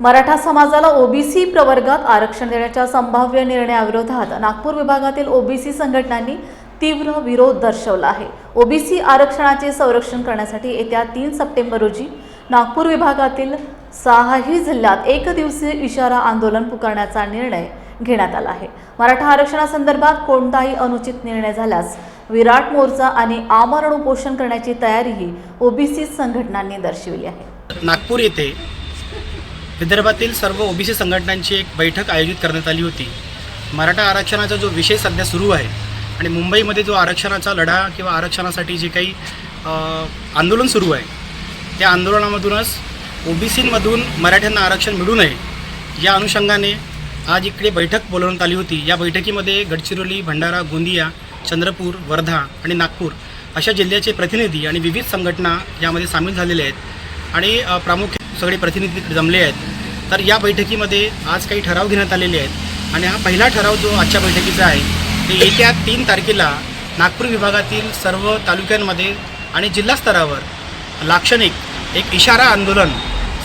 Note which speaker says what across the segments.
Speaker 1: मराठा समाजाला ओबीसी प्रवर्गात आरक्षण देण्याच्या संभाव्य निर्णयाविरोधात नागपूर विभागातील ओबीसी संघटनांनी तीव्र विरोध दर्शवला आहे. ओबीसी आरक्षणाचे संरक्षण करण्यासाठी येत्या तीन सप्टेंबर रोजी नागपूर विभागातील सहाही जिल्ह्यात एक दिवसीय इशारा आंदोलन पुकारण्याचा निर्णय घेण्यात आला आहे. मराठा आरक्षणासंदर्भात कोणताही अनुचित निर्णय झाल्यास विराट मोर्चा आणि आमरण उपोषण करण्याची तयारीही ओबीसी संघटनांनी दर्शविली आहे.
Speaker 2: नागपूर येथे विदर्भातील सर्व ओबीसी संघटनांची एक बैठक आयोजित करण्यात आली होती. मराठा आरक्षणाचा जो विषय सध्या सुरू आहे आणि मुंबईमध्ये जो आरक्षणाचा लढा किंवा आरक्षणासाठी जे काही आंदोलन सुरू आहे त्या आंदोलनामधूनच ओबीसीमधून मराठ्यांना आरक्षण मिळू नये या अनुषंगाने आज इकडे बैठक बोलवण्यात आली होती. या बैठकीमध्ये गडचिरोली भंडारा गोंदिया चंद्रपूर वर्धा आणि नागपूर अशा जिल्ह्याचे प्रतिनिधी आणि विविध संघटना यामध्ये सामील झालेले आहेत. आणि प्रामुख्याने सगळे प्रतिनिधी जमले आहेत. तर या बैठकीमध्ये आज काही ठराव घेण्यात आलेले आहेत. आणि हा पहिला ठराव जो आजच्या बैठकीचा आहे ते येत्या तीन तारखेला नागपूर विभागातील सर्व तालुक्यांमध्ये आणि जिल्हास्तरावर लाक्षणिक एक इशारा आंदोलन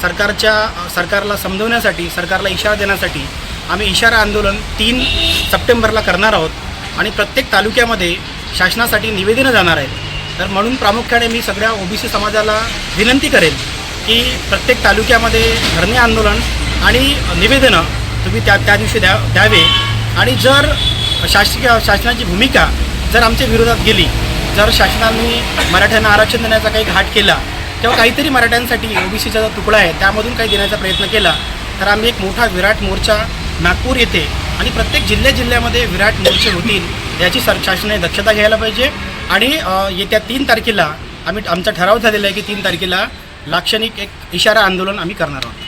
Speaker 2: सरकारच्या सरकारला समजवण्यासाठी सरकारला इशारा देण्यासाठी आम्ही इशारा आंदोलन तीन सप्टेंबरला करणार आहोत. आणि प्रत्येक तालुक्यामध्ये शासनासाठी निवेदनं जाणार आहेत. तर म्हणून प्रामुख्याने मी सगळ्या ओबीसी समाजाला विनंती करेन की प्रत्येक तालुक्यामध्ये धरणे आंदोलन आणि निवेदनं तुम्ही त्या त्या दिवशी द्या द्यावे. आणि जर शासकीय शासनाची भूमिका जर आमच्या विरोधात गेली जर शासनाने मराठ्यांना आरक्षण देण्याचा काही घाट केला तेव्हा काहीतरी मराठ्यांसाठी ओबीसीचा जो तुकडा आहे त्यामधून काही देण्याचा प्रयत्न केला तर आम्ही एक मोठा विराट मोर्चा नागपूर येथे आणि प्रत्येक जिल्ह्या जिल्ह्यामध्ये विराट मोर्चे होतील याची सर शासनाने दक्षता घ्यायला पाहिजे. आणि येत्या तीन तारखेला आम्ही आमचा ठराव झालेला आहे की तीन तारखेला लाक्षणिक एक इशारा आंदोलन आम्ही करणार आहोत.